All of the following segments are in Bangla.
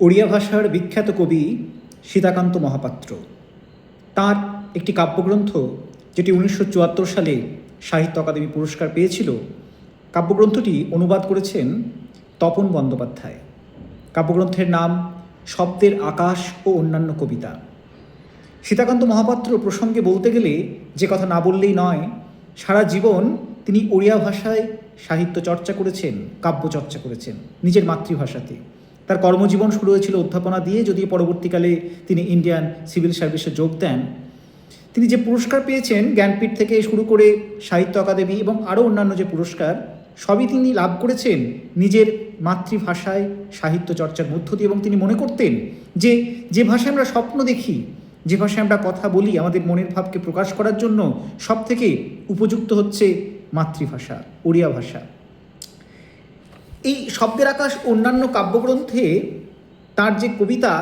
ওড়িয়া ভাষার বিখ্যাত কবি সীতাকান্ত মহাপাত্র। তার একটি কাব্যগ্রন্থ, যেটি উনিশশো চুয়াত্তর সালে সাহিত্য অকাদেমি পুরস্কার পেয়েছিল, কাব্যগ্রন্থটি অনুবাদ করেছেন তপন বন্দ্যোপাধ্যায়। কাব্যগ্রন্থের নাম শব্দের আকাশ ও অন্যান্য কবিতা সীতাকান্ত মহাপাত্র প্রসঙ্গে বলতে গেলে যে কথা না বললেই নয়, সারা জীবন তিনি ওড়িয়া ভাষায় সাহিত্য চর্চা করেছেন, কাব্য চর্চা করেছেন, নিজের মাতৃভাষাতে। তার কর্মজীবন শুরু হয়েছিল অধ্যাপনা দিয়ে, যদিও পরবর্তীকালে তিনি ইন্ডিয়ান সিভিল সার্ভিসে যোগ দেন। তিনি যে পুরস্কার পেয়েছেন জ্ঞানপীঠ থেকে শুরু করে সাহিত্য অকাদেমি এবং আরও অন্যান্য যে পুরস্কার, সবই তিনি লাভ করেছেন নিজের মাতৃভাষায় সাহিত্য চর্চার মধ্য দিয়ে এবং তিনি মনে করতেন যে যে ভাষায় আমরা স্বপ্ন দেখি, যে ভাষায় আমরা কথা বলি, আমাদের মনের ভাবকে প্রকাশ করার জন্য সব থেকে উপযুক্ত হচ্ছে মাতৃভাষা, ওড়িয়া ভাষা। এই শব্দের আকাশ অন্যান্য কাব্যগ্রন্থে তার যে কবিতা,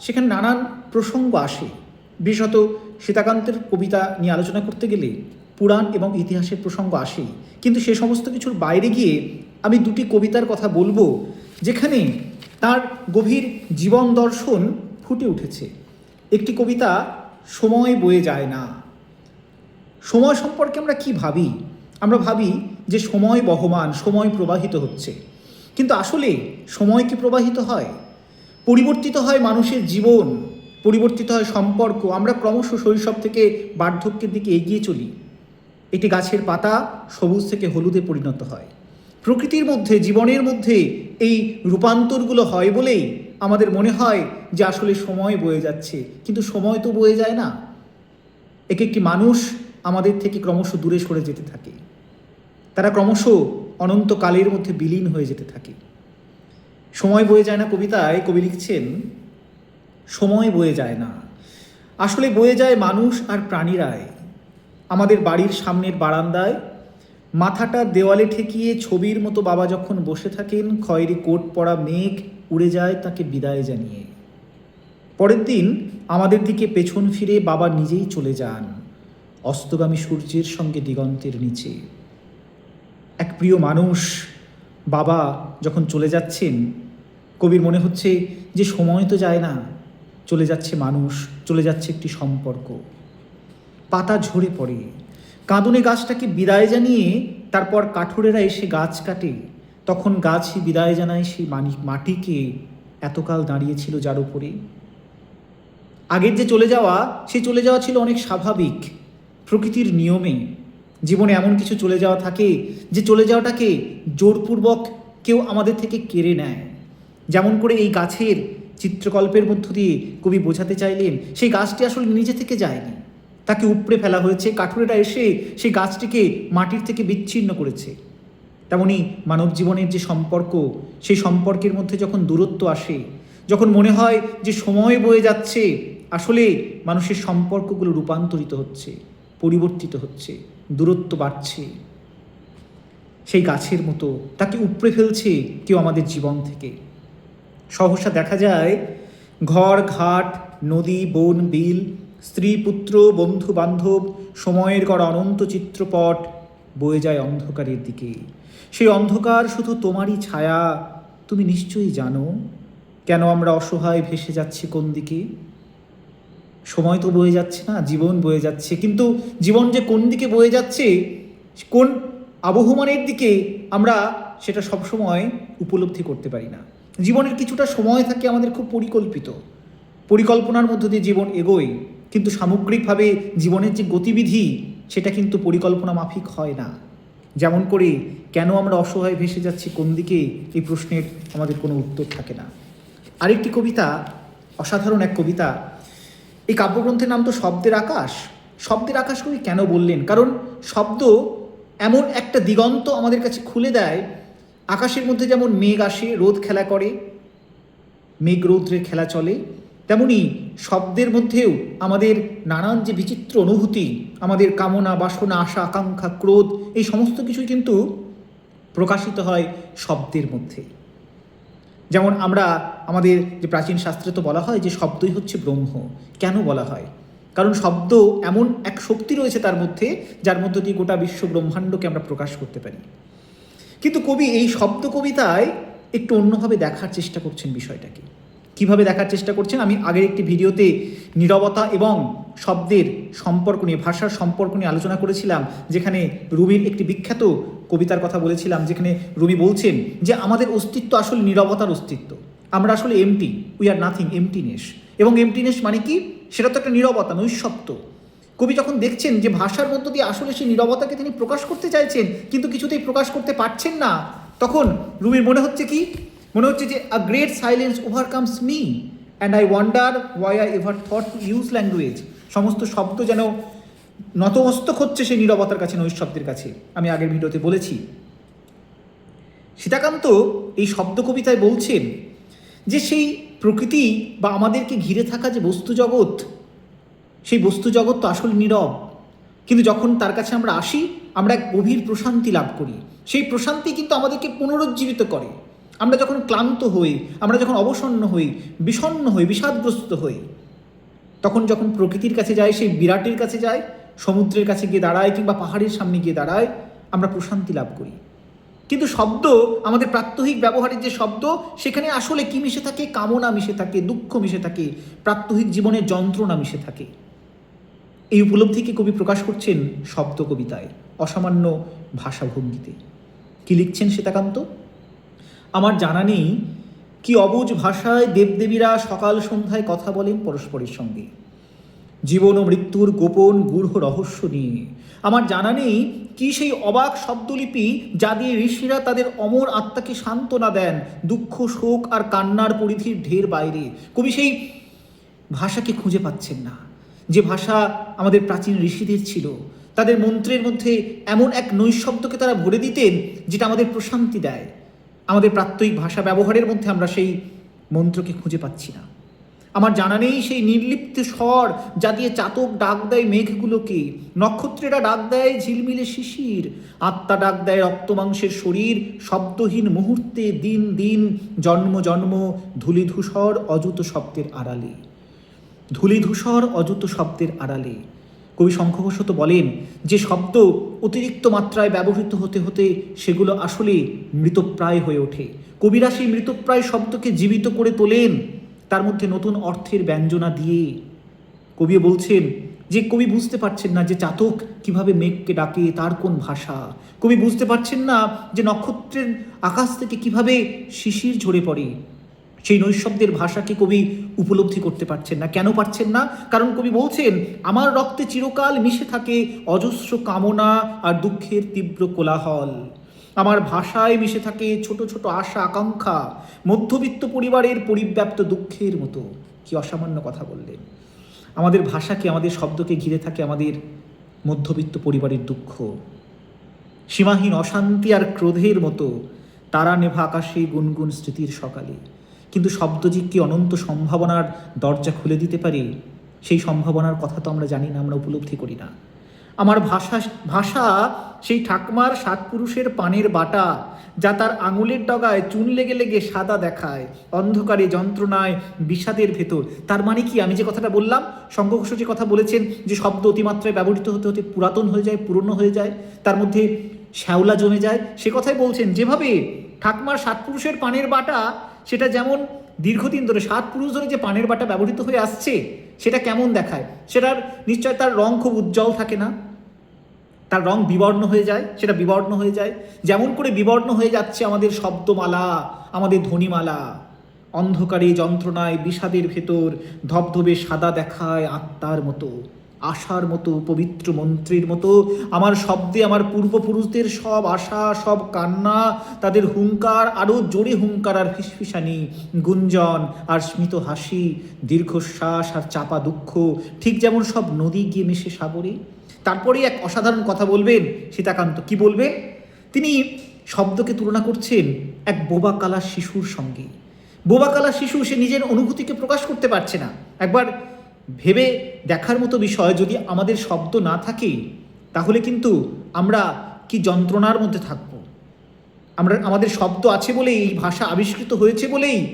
সেখানে নানান প্রসঙ্গ আসে। বিশেষত সীতাকান্তের কবিতা নিয়ে আলোচনা করতে গেলে পুরাণ এবং ইতিহাসের প্রসঙ্গ আসেই। কিন্তু সে সমস্ত কিছুর বাইরে গিয়ে আমি দুটি কবিতার কথা বলব, যেখানে তার গভীর জীবন দর্শন ফুটে উঠেছে। একটি কবিতা, সময় বয়ে যায় না। সময় সম্পর্কে আমরা কি ভাবি? আমরা ভাবি যে সময় বহমান, সময় প্রবাহিত হচ্ছে। কিন্তু আসলে সময় কি প্রবাহিত হয়? পরিবর্তিত হয় মানুষের জীবন, পরিবর্তিত হয় সম্পর্ক, আমরা ক্রমশ শৈশব থেকে বার্ধক্যের দিকে এগিয়ে চলি। একটি গাছের পাতা সবুজ থেকে হলুদে পরিণত হয়। প্রকৃতির মধ্যে, জীবনের মধ্যে এই রূপান্তরগুলো হয় বলেই আমাদের মনে হয় যে আসলে সময় বয়ে যাচ্ছে। কিন্তু সময় তো বয়ে যায় না। এক একটি মানুষ আমাদের থেকে ক্রমশ দূরে সরে যেতে থাকে। তারা ক্রমশ অনন্তকালের মধ্যে বিলীন হয়ে যেতে থাকে। সময় বয়ে যায় না কবিতায় কবি লিখছেন, সময় বয়ে যায় না। আসলে বয়ে যায় মানুষ আর প্রাণীরায় আমাদের বাড়ির সামনের বারান্দায় মাথাটা দেওয়ালে ঠেকিয়ে ছবির মতো বাবা যখন বসে থাকেন, খয়েরি কোট পরা মেঘ উড়ে যায় তাকে বিদায় জানিয়ে। পরের দিন আমাদের দিকে পেছন ফিরে বাবা নিজেই চলে যান, অস্তগামী সূর্যের সঙ্গে দিগন্তের নিচে। প্রিয় মানুষ, বাবা যখন চলে যাচ্ছেন, কবির মনে হচ্ছে যে সময় তো যায় না, চলে যাচ্ছে মানুষ, চলে যাচ্ছে একটি সম্পর্ক। পাতা ঝরে পড়ে। কাঁদুনে গাছটাকে বিদায় জানিয়ে তারপর কাঠুরেরা এসে গাছ কাটে। তখন গাছই বিদায় জানায় সেই মানি, মাটিকে এতকাল দাঁড়িয়েছিল যার উপরে। আগের যে চলে যাওয়া, সে চলে যাওয়া ছিল অনেক স্বাভাবিক প্রকৃতির নিয়মে। জীবনে এমন কিছু চলে যাওয়া থাকে যে চলে যাওয়াটাকে জোরপূর্বক কেউ আমাদের থেকে কেড়ে নেয়। যেমন করে এই গাছের চিত্রকল্পের মধ্য দিয়ে কবি বোঝাতে চাইলেন, সেই গাছটি আসলে নিজে থেকে যায়নি। তাকে উপড়ে ফেলা হয়েছে কাঠুরেটা এসে সেই গাছটিকে মাটির থেকে বিচ্ছিন্ন করেছে। তেমনি মানব জীবনের যে সম্পর্ক, সেই সম্পর্কের মধ্যে যখন দূরত্ব আসে, যখন মনে হয় যে সময় বয়ে যাচ্ছে, আসলে মানুষের সম্পর্কগুলো রূপান্তরিত হচ্ছে, পরিবর্তিত হচ্ছে। দূরত্ব বাড়ছে। সেই গাছের মতো, তাকে উপড়ে ফেলছে কেউ আমাদের জীবন থেকে। সহসা দেখা যায়, ঘর, ঘাট, নদী, বন, বিল, স্ত্রী, পুত্র, বন্ধু, বান্ধব, সময়ের গড় অনন্ত চিত্রপট বয়ে যায় অন্ধকারের দিকে। সেই অন্ধকার শুধু তোমারই ছায়া, তুমি নিশ্চয়ই জানো। কেন আমরা অসহায় ভেসে যাচ্ছি কোন দিকে? সময় তো বয়ে যাচ্ছে না, জীবন বয়ে যাচ্ছে। কিন্তু জীবন যে কোন দিকে বয়ে যাচ্ছে, কোন আবহমানের দিকে আমরা সেটা সবসময় উপলব্ধি করতে পারি না। জীবনের কিছুটা সময় থাকে আমাদের খুব পরিকল্পিত। পরিকল্পনার মধ্য দিয়ে জীবন এগোয়, কিন্তু সামগ্রিকভাবে জীবনের যে গতিবিধি, সেটা কিন্তু পরিকল্পনা মাফিক হয় না। যেমন করে কেন আমরা অসহায় ভেসে যাচ্ছি, কোন দিকে, এই প্রশ্নের আমাদের কোনো উত্তর থাকে না। আরেকটি কবিতা, অসাধারণ এক কবিতা এই কাব্যগ্রন্থের নাম তো শব্দের আকাশ। শব্দের আকাশ কবি কেন বললেন? কারণ শব্দ এমন একটা দিগন্ত আমাদের কাছে খুলে দেয়। আকাশের মধ্যে যেমন মেঘ আসে, রোদ খেলা করে, মেঘ রৌদ্রের খেলা চলে, তেমনি শব্দের মধ্যেও আমাদের নানান যে বিচিত্র অনুভূতি, আমাদের কামনা, বাসনা, আশা, আকাঙ্ক্ষা, ক্রোধ, এই সমস্ত কিছুই কিন্তু প্রকাশিত হয় শব্দের মধ্যে। যেমন আমরা আমাদের যে প্রাচীন শাস্ত্রে তো বলা হয় যে শব্দই হচ্ছে ব্রহ্ম। কেন বলা হয়? কারণ শব্দ এমন এক শক্তি রয়েছে তার মধ্যে, যার মধ্য দিয়ে গোটা বিশ্ব ব্রহ্মাণ্ডকে আমরা প্রকাশ করতে পারি। কিন্তু কবি এই শব্দ কবিতায় একটু অন্যভাবে দেখার চেষ্টা করছেন বিষয়টাকে। কীভাবে দেখার চেষ্টা করছেন? আমি আগের একটি ভিডিওতে নীরবতা এবং শব্দের সম্পর্ক নিয়ে, ভাষার সম্পর্ক নিয়ে আলোচনা করেছিলাম, যেখানে রুমির একটি বিখ্যাত কবিতার কথা বলেছিলাম, যেখানে রুমি বলছেন যে, আমাদের অস্তিত্ব আসলে নীরবতার অস্তিত্ব। আমরা আসলে empty we are nothing emptiness এবং এমটিনেস মানে কি? সেটা তো একটা নীরবতা, নৈশব্দ। কবি যখন দেখছেন যে, ভাষার মধ্য দিয়ে আসলে সেই নীরবতাকে তিনি প্রকাশ করতে চাইছেন, কিন্তু কিছুতেই প্রকাশ করতে পারছেন না, তখন রুমির মনে হচ্ছে কি? মনে হচ্ছে যে a great silence overcomes me and I wonder why I ever thought to use language সমস্ত শব্দ যেন নতমস্তক হচ্ছে সেই নীরবতার কাছে, নৈশব্দের কাছে। আমি আগের ভিডিওতে বলেছি। সীতাকান্ত এই শব্দ কবিতায় বলছেন যে সেই প্রকৃতি বা আমাদেরকে ঘিরে থাকা যে বস্তু জগৎ, সেই বস্তু জগৎ তো আসলে নীরব। কিন্তু যখন তার কাছে আমরা আসি, আমরা এক গভীর প্রশান্তি লাভ করি। সেই প্রশান্তি কিন্তু আমাদেরকে পুনরুজ্জীবিত করে। আমরা যখন ক্লান্ত হই, আমরা যখন অবসন্ন হই, বিষণ্ণ হই, বিষাদগ্রস্ত হই, তখন যখন প্রকৃতির কাছে যাই, সেই বিরাটের কাছে যাই, সমুদ্রের কাছে গিয়ে দাঁড়ায় কিংবা পাহাড়ের সামনে গিয়ে দাঁড়ায় আমরা প্রশান্তি লাভ করি। কিন্তু শব্দ, আমাদের প্রাত্যহিক ব্যবহারের যে শব্দ, সেখানে আসলে কি মিশে থাকে? কামনা মিশে থাকে, দুঃখ মিশে থাকে, প্রাত্যহিক জীবনের যন্ত্রণা মিশে থাকে। এই উপলব্ধিকে কবি প্রকাশ করছেন? শব্দ কবিতায়, অসামান্য ভাষাভঙ্গিতে। কি লিখছেন সীতাকান্ত আমার জানা নেই কি অবুজ ভাষায় দেবদেবীরা সকাল সন্ধ্যায় কথা বলেন পরস্পরের সঙ্গে। জীবন ও মৃত্যুর গোপন গূঢ় রহস্য নিয়ে। আমার জানা নেই কি সেই অবাক শব্দলিপি যা দিয়ে ঋষিরা তাদের অমর আত্মাকে সান্ত্বনা দেন দুঃখ, শোক আর কান্নার পরিধির ঢের বাইরে। কবি সেই ভাষাকে খুঁজে পাচ্ছেন না। যে ভাষা আমাদের প্রাচীন ঋষিদের ছিল, তাদের মন্ত্রের মধ্যে এমন এক নৈশব্দকে তারা ভরে দিতেন যেটা আমাদের প্রশান্তি দেয়। আমাদের প্রাত্যহিক ভাষা ব্যবহারের মধ্যে আমরা সেই মন্ত্রকে খুঁজে পাচ্ছি না। আমার জানা নেই সেই নির্লিপ্ত স্বর যা দিয়ে চাতক ডাক দেয় মেঘগুলোকে। নক্ষত্রেরা ডাক দেয় ঝিলমিলে শিশির। আত্মা ডাক দেয় রক্তমাংসের শরীর। শব্দহীন মুহূর্তে দিন দিন জন্ম জন্ম ধূলিধূসর অযুত শব্দের আড়ালে। ধূলিধূসর অযুত শব্দের আড়ালে। কবি শঙ্খঘোষত বলেন, যে শব্দ অতিরিক্ত মাত্রায় ব্যবহৃত হতে হতে সেগুলো আসলে মৃতপ্রায় হয়ে ওঠে। কবিরা সেই মৃতপ্রায় শব্দকে জীবিত করে তোলেন, তার মধ্যে নতুন অর্থের ব্যঞ্জনা দিয়ে। কবি বলছেন, যে কবি বুঝতে পারছেন না যে চাতক কীভাবে মেঘকে ডাকে, তার কোন ভাষা। কবি বুঝতে পারছেন না যে নক্ষত্রের আকাশ থেকে কীভাবে শিশির ঝরে পড়ে। সেই নৈশব্দের ভাষাকে কবি উপলব্ধি করতে পারছেন না। কেন পারছেন না? কারণ কবি বলছেন, আমার রক্তে চিরকাল মিশে থাকে অজস্র কামনা আর দুঃখের তীব্র কোলাহল। আমার ভাষায় মিশে থাকে ছোট ছোট আশা, আকাঙ্ক্ষা, মধ্যবিত্ত পরিবারের পরিব্যাপ্ত দুঃখের মতো। কি অসামান্য কথা বললেন। আমাদের ভাষাকে, আমাদের শব্দকে ঘিরে থাকে আমাদের মধ্যবিত্ত পরিবারের দুঃখ। সীমাহীন অশান্তি আর ক্রোধের মতো তারা নেভা আকাশে গুনগুন স্মৃতির সকালে। কিন্তু শব্দজিৎ কি অনন্ত সম্ভাবনার দরজা খুলে দিতে পারে, সেই সম্ভাবনার কথা তো আমরা জানি না, আমরা উপলব্ধি করি না। আমার ভাষা ভাষা সেই ঠাকমার সাত পুরুষের পানের বাটা, যা তার আঙুলের ডগায় চুন লেগে লেগে সাদা দেখায়, অন্ধকারে যন্ত্রণায় বিষাদের ভেতর। তার মানে কি? আমি যে কথাটা বললাম শঙ্কঘোষ যে কথা বলেছেন, যে শব্দ অতিমাত্রায় ব্যবহৃত হতে হতে পুরাতন হয়ে যায়, পুরনো হয়ে যায়, তার মধ্যে শ্যাওলা জমে যায়। সে কথাই বলছেন, যেভাবে ঠাকমার সাত পুরুষের পানের বাটা, সেটা যেমন দীর্ঘদিন ধরে সাত পুরুষ ধরে যে পানের বাটা ব্যবহৃত হয়ে আসছে, সেটা কেমন দেখায়? সেটার নিশ্চয় তার রং খুব উজ্জ্বল থাকে না? তার রং বিবর্ণ হয়ে যায়, সেটা বিবর্ণ হয়ে যায়। যেমন করে বিবর্ণ হয়ে যাচ্ছে আমাদের শব্দমালা, আমাদের ধ্বনিমালা। অন্ধকারে যন্ত্রণায় বিষাদের ভেতর ধবধবে সাদা দেখায় আত্মার মতো। আশার মতো, পবিত্র মন্ত্রীর মতো। আমার শব্দে আমার পূর্বপুরুষদের সব আশা, সব কান্না, তাদের হুঙ্কার আরও জোরে হুঙ্কার আর ফিসফিসানি, গুঞ্জন আর স্মিত হাসি, দীর্ঘশ্বাস আর চাপা দুঃখ, ঠিক যেমন সব নদী গিয়ে মিশে সাগরে। তারপরে এক অসাধারণ কথা বলবেন সীতাকান্ত। কি বলবে? তিনি শব্দকে তুলনা করছেন এক বোবা কালা শিশুর সঙ্গে। বোবা কালা শিশু সে নিজের অনুভূতিকে প্রকাশ করতে পারছে না। একবার ভেবে দেখার মতো বিষয় যদি আমাদের শব্দ না থাকে তাহলে কিন্তু আমরা কি যন্ত্রণার মধ্যে থাকব? আমরা, আমাদের শব্দ আছে বলেই, এই ভাষা আবিষ্কৃত হয়েছে বলেই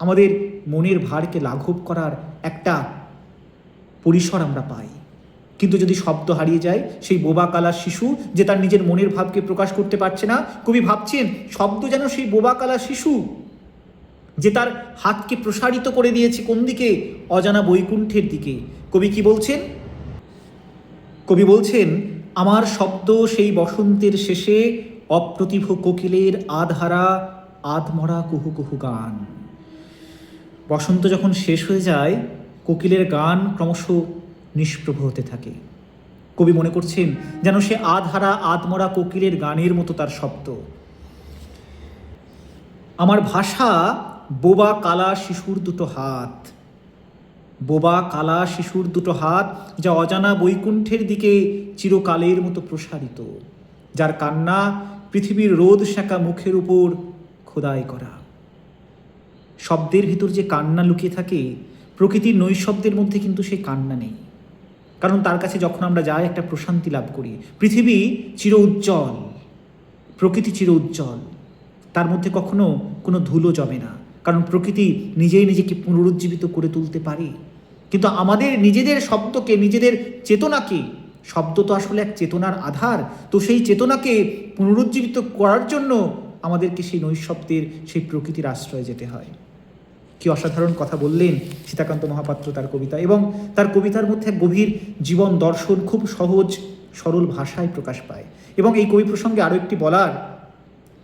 আমাদের মনের ভারকে লাঘব করার একটা পরিসর আমরা পাই। কিন্তু যদি শব্দ হারিয়ে যায়, সেই বোবা কালার শিশু যে তার নিজের মনের ভাবকে প্রকাশ করতে পারছে না, কবি ভাবছেন, শব্দ যেন সেই বোবা কালার শিশু যে তার হাতকে প্রসারিত করে দিয়েছে কোন দিকে? অজানা বৈকুণ্ঠের দিকে। কবি কি বলছেন? কবি বলছেন, আমার শব্দ সেই বসন্তের শেষে অপ্রতিভ কোকিলের আধারা আধমরা কুহু কুহু গান। বসন্ত যখন শেষ হয়ে যায়, কোকিলের গান ক্রমশ নিষ্প্রভ হতে থাকে। কবি মনে করছেন, যেন সে আধারা আধমরা কোকিলের গানের মতো তার শব্দ। আমার ভাষা বোবা কালা শিশুর দুটো হাত। বোবা কালা শিশুর দুটো হাত, যা অজানা বৈকুণ্ঠের দিকে চিরকালের মতো প্রসারিত, যার কান্না পৃথিবীর রোদ শাঁকা মুখের উপর খোদাই করা। শব্দের ভিতর যে কান্না লুকিয়ে থাকে, প্রকৃতির নৈশব্দের মধ্যে কিন্তু সেই কান্না নেই। কারণ তার কাছে যখন আমরা যাই, একটা প্রশান্তি লাভ করি। পৃথিবী চির উজ্জ্বল, প্রকৃতি চির উজ্জ্বল, তার মধ্যে কখনো কোনো ধুলো জমে না। কারণ প্রকৃতি নিজেই নিজেকে পুনরুজ্জীবিত করে তুলতে পারে। কিন্তু আমাদের নিজেদের শব্দকে, নিজেদের চেতনাকে, শব্দ তো আসলে এক চেতনার আধার, তো সেই চেতনাকে পুনরুজ্জীবিত করার জন্য আমাদেরকে সেই নৈশব্দের, সেই প্রকৃতির আশ্রয়ে যেতে হয়। কি অসাধারণ কথা বললেন সীতাকান্ত মহাপাত্র তার কবিতা এবং তার কবিতার মধ্যে গভীর জীবন দর্শন খুব সহজ, সরল ভাষায় প্রকাশ পায়। এবং এই কবি প্রসঙ্গে আরও একটি বলার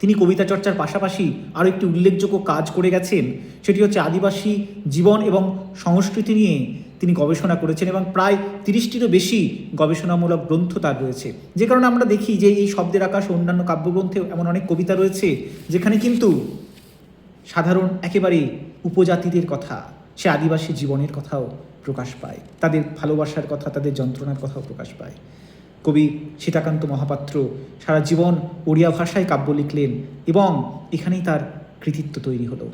তিনি কবিতা চর্চার পাশাপাশি আরও একটি উল্লেখযোগ্য কাজ করে গেছেন, সেটি হচ্ছে আদিবাসী জীবন এবং সংস্কৃতি নিয়ে তিনি গবেষণা করেছেন এবং প্রায় তিরিশটিরও বেশি গবেষণামূলক গ্রন্থ তার রয়েছে। যে কারণে আমরা দেখি যে এই শব্দের আকাশ অন্যান্য কাব্যগ্রন্থেও এমন অনেক কবিতা রয়েছে, যেখানে কিন্তু সাধারণ একেবারে উপজাতিদের কথা, সে আদিবাসী জীবনের কথাও প্রকাশ পায়। তাদের ভালোবাসার কথা, তাদের যন্ত্রণার কথাও প্রকাশ পায়। কবি সীতাকান্ত মহাপাত্র সারা জীবন ওড়িয়া ভাষায় কাব্য লিখলেন এবং এখানেই তার কৃতিত্ব তৈরি হলো।